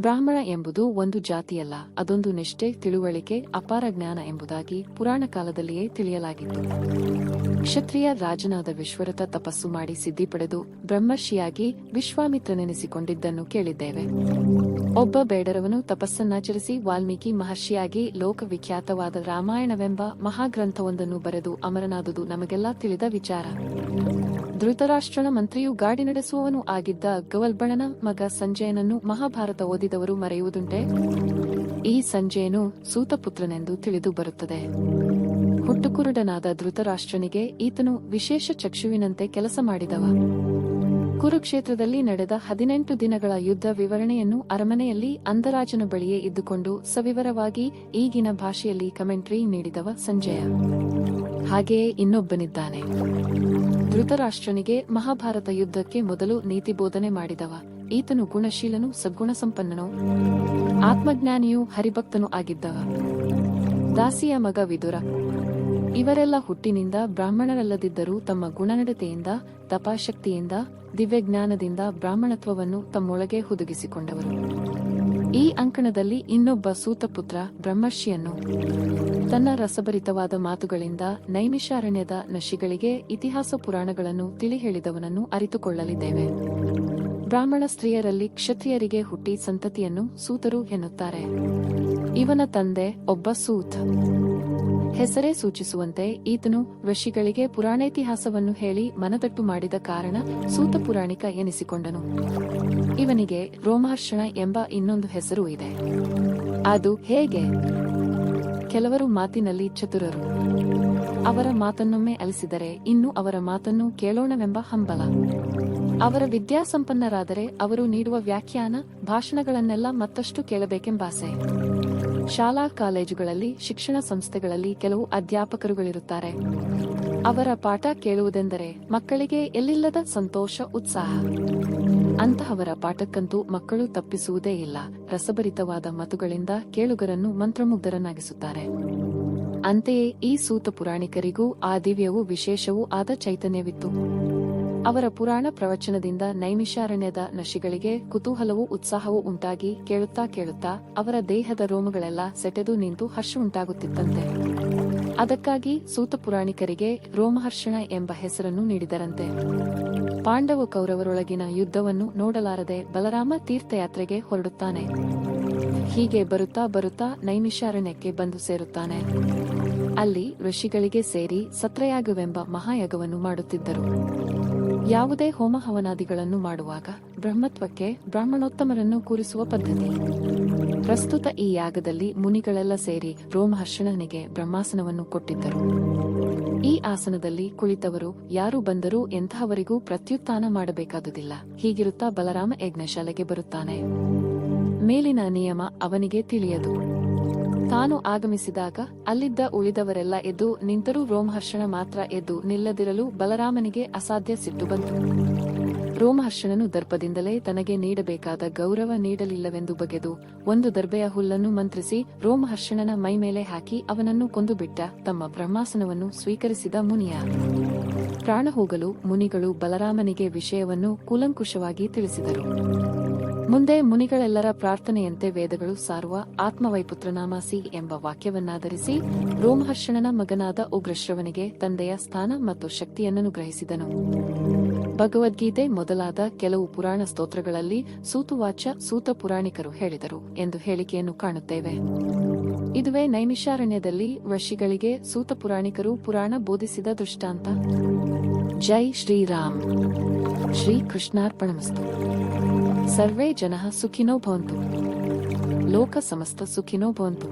ಬ್ರಾಹ್ಮಣ ಎಂಬುದು ಒಂದು ಜಾತಿಯಲ್ಲ, ಅದೊಂದು ನಿಷ್ಠೆ, ತಿಳುವಳಿಕೆ, ಅಪಾರ ಜ್ಞಾನ ಎಂಬುದಾಗಿ ಪುರಾಣ ಕಾಲದಲ್ಲಿಯೇ ತಿಳಿಯಲಾಗಿತ್ತು. ಕ್ಷತ್ರಿಯ ರಾಜನಾದ ವಿಶ್ವರಥ ತಪಸ್ಸು ಮಾಡಿ ಸಿದ್ಧಿ ಪಡೆದು ಬ್ರಹ್ಮರ್ಷಿಯಾಗಿ ವಿಶ್ವಾಮಿತ್ರನೆನಿಸಿಕೊಂಡಿದ್ದನ್ನು ಕೇಳಿದ್ದೇವೆ. ಒಬ್ಬ ಬೇಡರವನು ತಪಸ್ಸನ್ನಾಚರಿಸಿ ವಾಲ್ಮೀಕಿ ಮಹರ್ಷಿಯಾಗಿ ಲೋಕವಿಖ್ಯಾತವಾದ ರಾಮಾಯಣವೆಂಬ ಮಹಾಗ್ರಂಥವೊಂದನ್ನು ಬರೆದು ಅಮರನಾದುದು ನಮಗೆಲ್ಲ ತಿಳಿದ ವಿಚಾರ. ಧೃತರಾಷ್ಟ್ರನ ಮಂತ್ರಿಯು ಗಾಡಿ ನಡೆಸುವವನು ಆಗಿದ್ದ ಗವಲ್ಬಣನ ಮಗ ಸಂಜಯನನ್ನು ಮಹಾಭಾರತ ಓದಿದವರು ಮರೆಯುವುದುಂಟೆ. ಈ ಸಂಜಯನು ಸೂತಪುತ್ರನೆಂದು ತಿಳಿದು ಬರುತ್ತದೆ. ಹುಟ್ಟುಕುರುಡನಾದ ಧೃತರಾಷ್ಟ್ರನಿಗೆ ಈತನು ವಿಶೇಷ ಚಕ್ಷುವಿನಂತೆ ಕೆಲಸ ಮಾಡಿದವ. ಕುರುಕ್ಷೇತ್ರದಲ್ಲಿ ನಡೆದ ಹದಿನೆಂಟು ದಿನಗಳ ಯುದ್ಧ ವಿವರಣೆಯನ್ನು ಅರಮನೆಯಲ್ಲಿ ಅಂದರಾಜನ ಬಳಿಯೇ ಇದ್ದುಕೊಂಡು ಸವಿವರವಾಗಿ ಈಗಿನ ಭಾಷೆಯಲ್ಲಿ ಕಮೆಂಟ್ರಿ ನೀಡಿದವ ಸಂಜಯ. ಹಾಗೆಯೇ ಇನ್ನೊಬ್ಬನಿದ್ದಾನೆ. ಧೃತರಾಷ್ಟ್ರನಿಗೆ ಮಹಾಭಾರತ ಯುದ್ಧಕ್ಕೆ ಮೊದಲು ನೀತಿ ಬೋಧನೆ ಮಾಡಿದವ. ಈತನು ಗುಣಶೀಲನು ಸದ್ಗುಣ ಸಂಪನ್ನನು ಆತ್ಮಜ್ಞಾನಿಯೂ, ಹರಿಭಕ್ತನೂ ಆಗಿದ್ದವ. ದಾಸಿಯ ಮಗ ವಿದುರ. ಇವರೆಲ್ಲ ಹುಟ್ಟಿನಿಂದ ಬ್ರಾಹ್ಮಣರಲ್ಲದಿದ್ದರೂ ತಮ್ಮ ಗುಣನಡತೆಯಿಂದ, ತಪಾಶಕ್ತಿಯಿಂದ, ದಿವ್ಯಜ್ಞಾನದಿಂದ ಬ್ರಾಹ್ಮಣತ್ವವನ್ನು ತಮ್ಮೊಳಗೆ ಹುದುಗಿಸಿಕೊಂಡವರು. ಈ ಅಂಕಣದಲ್ಲಿ ಇನ್ನೊಬ್ಬ ಸೂತಪುತ್ರ ಬ್ರಹ್ಮರ್ಷಿಯನ್ನು. ತನ್ನ ರಸಭರಿತವಾದ ಮಾತುಗಳಿಂದ ನೈಮಿಷಾರಣ್ಯದ ನಶಿಗಳಿಗೆ ಇತಿಹಾಸ ಪುರಾಣಗಳನ್ನು ತಿಳಿ ಹೇಳಿದವನನ್ನು ಅರಿತುಕೊಳ್ಳಲಿದ್ದೇವೆ. ಬ್ರಾಹ್ಮಣ ಸ್ತ್ರೀಯರಲ್ಲಿ ಕ್ಷತ್ರಿಯರಿಗೆ ಹುಟ್ಟಿ ಸಂತತಿಯನ್ನು ಸೂತರು ಎನ್ನುತ್ತಾರೆ. ಇವನ ತಂದೆ ಒಬ್ಬ ಸೂತ್. ಹೆಸರೇ ಸೂಚಿಸುವಂತೆ ಈತನು ಋಷಿಗಳಿಗೆ ಪುರಾಣೇತಿಹಾಸವನ್ನು ಹೇಳಿ ಮನದಟ್ಟು ಮಾಡಿದ ಕಾರಣ ಸೂತ ಪುರಾಣಿಕ ಎನಿಸಿಕೊಂಡನು. ಇವನಿಗೆ ರೋಮಹರ್ಷಣ ಎಂಬ ಇನ್ನೊಂದು ಹೆಸರು ಇದೆ. ಅದು ಹೇಗೆ? ಕೆಲವರು ಮಾತಿನಲ್ಲಿ ಚತುರರು. ಅವರ ಮಾತನ್ನೊಮ್ಮೆ ಅಲಿಸಿದರೆ ಇನ್ನು ಅವರ ಮಾತನ್ನು ಕೇಳೋಣವೆಂಬ ಹಂಬಲ. ಅವರ ವಿದ್ಯಾಸಂಪನ್ನರಾದರೆ ಅವರು ನೀಡುವ ವ್ಯಾಖ್ಯಾನ, ಭಾಷಣಗಳನ್ನೆಲ್ಲ ಮತ್ತಷ್ಟು ಕೇಳಬೇಕೆಂಬಾಸೆ ಶಾಲಾ ಕಾಲೇಜುಗಳಲ್ಲಿ, ಶಿಕ್ಷಣ ಸಂಸ್ಥೆಗಳಲ್ಲಿ ಕೆಲವು ಅಧ್ಯಾಪಕರುಗಳಿರುತ್ತಾರೆ. ಅವರ ಪಾಠ ಕೇಳುವುದೆಂದರೆ ಮಕ್ಕಳಿಗೆ ಎಲ್ಲಿಲ್ಲದ ಸಂತೋಷ, ಉತ್ಸಾಹ. ಅಂತಹವರ ಪಾಠಕ್ಕಂತೂ ಮಕ್ಕಳು ತಪ್ಪಿಸುವುದೇ ಇಲ್ಲ. ರಸಭರಿತವಾದ ಮತುಗಳಿಂದ ಕೇಳುಗರನ್ನು ಮಂತ್ರಮುಗ್ಧರನ್ನಾಗಿಸುತ್ತಾರೆ. ಅಂತೆಯೇ ಈ ಸೂತ ಪುರಾಣಿಕರಿಗೂ, ಆ ದಿವ್ಯವೂ ವಿಶೇಷವೂ ಆದ ಚೈತನ್ಯವಿತ್ತು. ಅವರ ಪುರಾಣ ಪ್ರವಚನದಿಂದ ನೈಮಿಷಾರಣ್ಯದ ನಶಿಗಳಿಗೆ ಕುತೂಹಲವೂ ಉತ್ಸಾಹವೂ ಉಂಟಾಗಿ ಕೇಳುತ್ತಾ ಕೇಳುತ್ತಾ ಅವರ ದೇಹದ ರೋಮಗಳೆಲ್ಲ ಸೆಟೆದು ನಿಂತು ಹರ್ಷ ಉಂಟಾಗುತ್ತಿತ್ತಂತೆ ಅದಕ್ಕಾಗಿ ಸೂತ ಪುರಾಣಿಕರಿಗೆ ರೋಮಹರ್ಷಣ ಎಂಬ ಹೆಸರನ್ನು ನೀಡಿದರಂತೆ. ಪಾಂಡವ ಕೌರವರೊಳಗಿನ ಯುದ್ಧವನ್ನು ನೋಡಲಾರದೆ ಬಲರಾಮ ತೀರ್ಥಯಾತ್ರೆಗೆ ಹೊರಡುತ್ತಾನೆ. ಹೀಗೆ ಬರುತ್ತಾ ಬರುತ್ತಾ ನೈಮಿಷಾರಣ್ಯಕ್ಕೆ ಬಂದು ಸೇರುತ್ತಾನೆ. ಅಲ್ಲಿ ಋಷಿಗಳಿಗೆ ಸೇರಿ ಸತ್ರಯಾಗವೆಂಬ ಮಹಾಯಾಗವನ್ನು ಮಾಡುತ್ತಿದ್ದರು. ಯಾವುದೇ ಹೋಮ ಹವನಾದಿಗಳನ್ನು ಮಾಡುವಾಗ ಬ್ರಹ್ಮತ್ವಕ್ಕೆ ಬ್ರಾಹ್ಮಣೋತ್ತಮರನ್ನು ಕೂರಿಸುವ ಪದ್ಧತಿ. ಪ್ರಸ್ತುತ ಈ ಯಾಗದಲ್ಲಿ ಮುನಿಗಳೆಲ್ಲ ಸೇರಿ ರೋಮಹರ್ಷಣನಿಗೆ ಬ್ರಹ್ಮಾಸನವನ್ನು ಕೊಟ್ಟಿದ್ದರು. ಈ ಆಸನದಲ್ಲಿ ಕುಳಿತವರು ಯಾರು ಬಂದರೂ ಎಂತಹವರಿಗೂ ಪ್ರತ್ಯುತ್ಥಾನ ಮಾಡಬೇಕಾದುದಿಲ್ಲ. ಹೀಗಿರುತ್ತಾ ಬಲರಾಮ ಯಜ್ಞಶಾಲೆಗೆ ಬರುತ್ತಾನೆ. ಮೇಲಿನ ನಿಯಮ ಅವನಿಗೆ ತಿಳಿಯದು. ತಾನು ಆಗಮಿಸಿದಾಗ ಅಲ್ಲಿದ್ದ ಉಳಿದವರೆಲ್ಲ ಎದ್ದು ನಿಂತರೂ ರೋಮಹರ್ಷಣ ಮಾತ್ರ ಎದ್ದು ನಿಲ್ಲದಿರಲು ಬಲರಾಮನಿಗೆ ಅಸಾಧ್ಯ ಸಿಟ್ಟು ಬಂತು. ರೋಮಹರ್ಷಣನು ದರ್ಪದಿಂದಲೇ ತನಗೆ ನೀಡಬೇಕಾದ ಗೌರವ ನೀಡಲಿಲ್ಲವೆಂದು ಬಗೆದು ಒಂದು ದರ್ಬೆಯ ಹುಲ್ಲನ್ನು ಮಂತ್ರಿಸಿ ರೋಮಹರ್ಷಣನ ಮೈಮೇಲೆ ಹಾಕಿ ಅವನನ್ನು ಕೊಂದುಬಿಟ್ಟ ತಮ್ಮ ಬ್ರಹ್ಮಾಸನವನ್ನು ಸ್ವೀಕರಿಸಿದ ಮುನಿಯ. ಪ್ರಾಣ ಹೋಗಲು ಮುನಿಗಳು ಬಲರಾಮನಿಗೆ ವಿಷಯವನ್ನು ಕೂಲಂಕುಷವಾಗಿ ತಿಳಿಸಿದರು. ಮುಂದೆ ಮುನಿಗಳೆಲ್ಲರ ಪ್ರಾರ್ಥನೆಯಂತೆ ವೇದಗಳು ಸಾರುವ ಆತ್ಮವೈಪುತ್ರನಾಮಾಸಿ ಎಂಬ ವಾಕ್ಯವನ್ನಾಧರಿಸಿ ರೋಮಹರ್ಷಣನ ಮಗನಾದ ಉಗ್ರಶ್ರವನಿಗೆ ತಂದೆಯ ಸ್ಥಾನ ಮತ್ತು ಶಕ್ತಿಯನ್ನು ಗ್ರಹಿಸಿದನು ಭಗವದ್ಗೀತೆ ಮೊದಲಾದ ಕೆಲವು ಪುರಾಣ ಸ್ತೋತ್ರಗಳಲ್ಲಿ ಸೂತುವಾಚ ಸೂತ ಪುರಾಣಿಕರು ಹೇಳಿದರು ಎಂದು ಹೇಳಿಕೆಯನ್ನು ಕಾಣುತ್ತೇವೆ. ಇದುವೇ ನೈಮಿಷಾರಣ್ಯದಲ್ಲಿ ಋಷಿಗಳಿಗೆ ಸೂತ ಪುರಾಣಿಕರು ಪುರಾಣ ಬೋಧಿಸಿದ ದೃಷ್ಟಾಂತ. ಜೈ ಶ್ರೀರಾಮ್. ಶ್ರೀ ಕೃಷ್ಣಾರ್ಪಣಮಸ್ತು ಸರ್ವೇ ಜನಃ ಸುಖಿನೋ ಭವಂತು. ಲೋಕ ಸಮಸ್ತ ಸುಖಿನೋ ಭವಂತು.